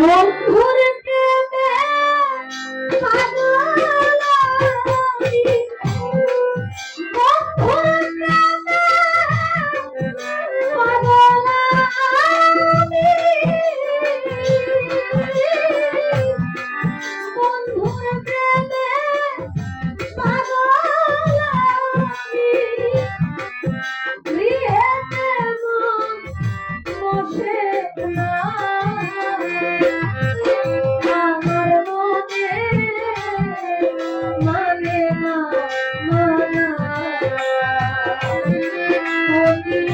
বন্ধুর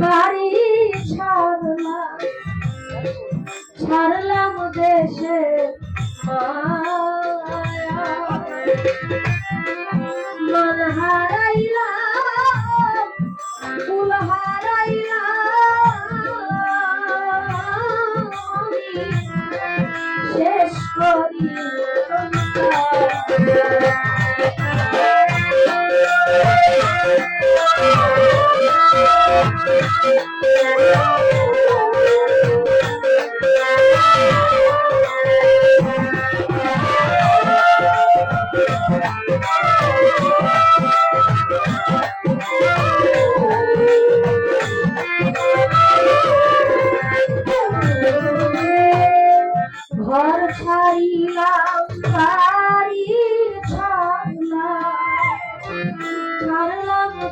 বাড়ি ছাড়লাম ছাড়লাম দেশে মায়া।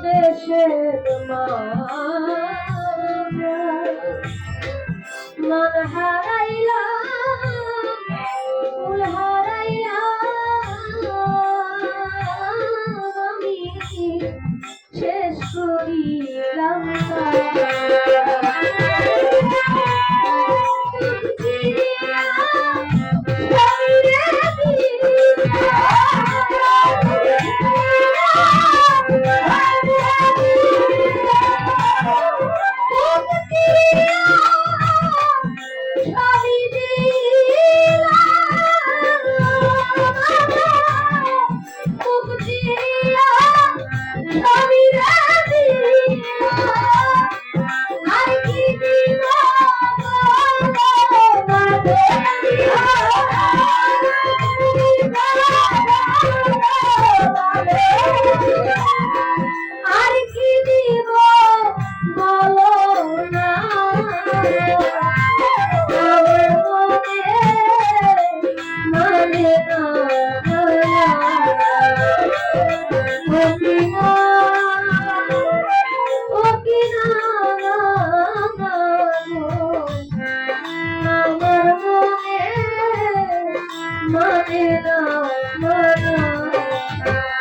দেশের মায়া। Thank you.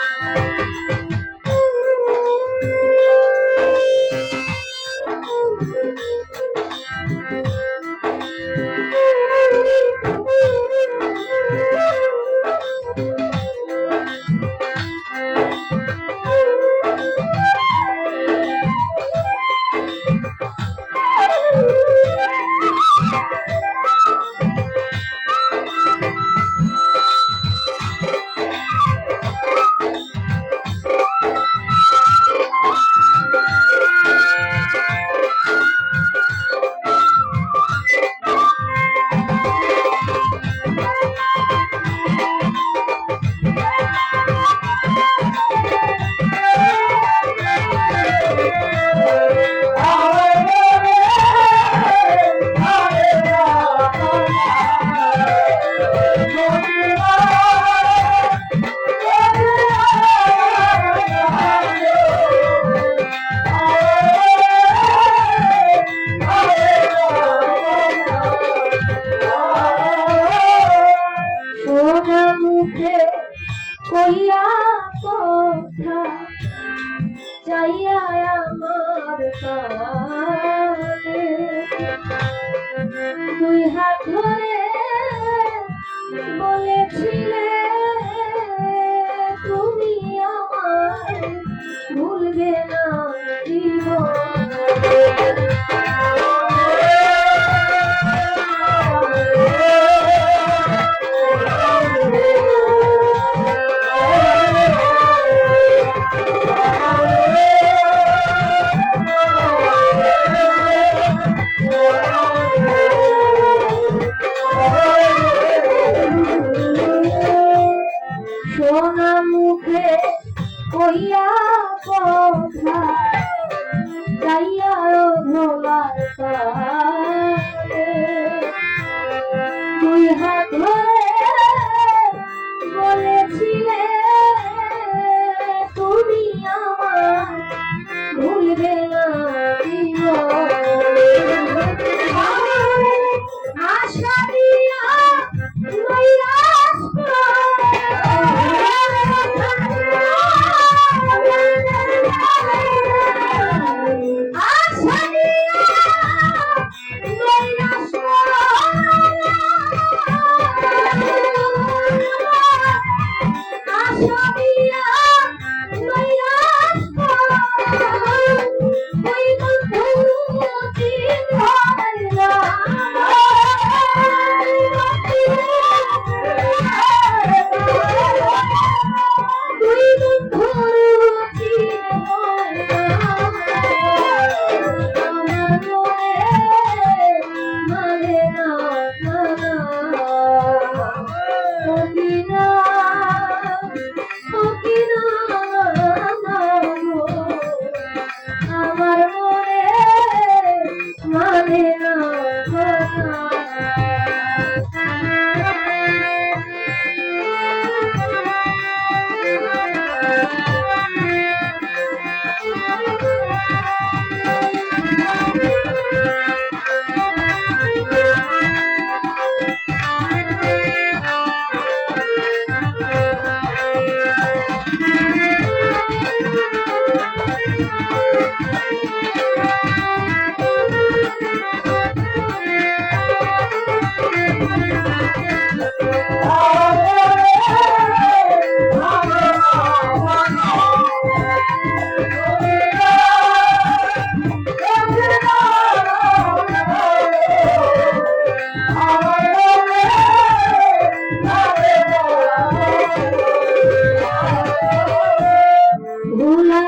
怎么？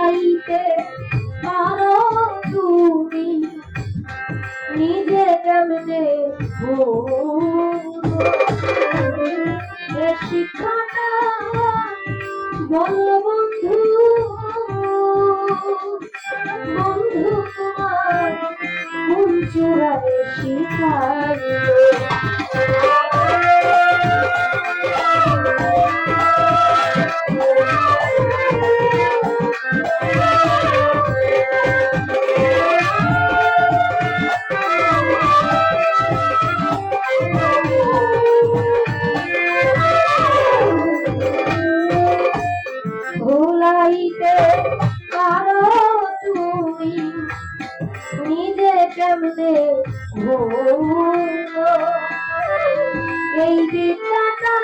হইতে পারো তুমি। নিজে কেমনে শিক্ষাটা বলো ভুলাইতে পারো তুমি। নিজে কেমনে এই বিদ্যাটা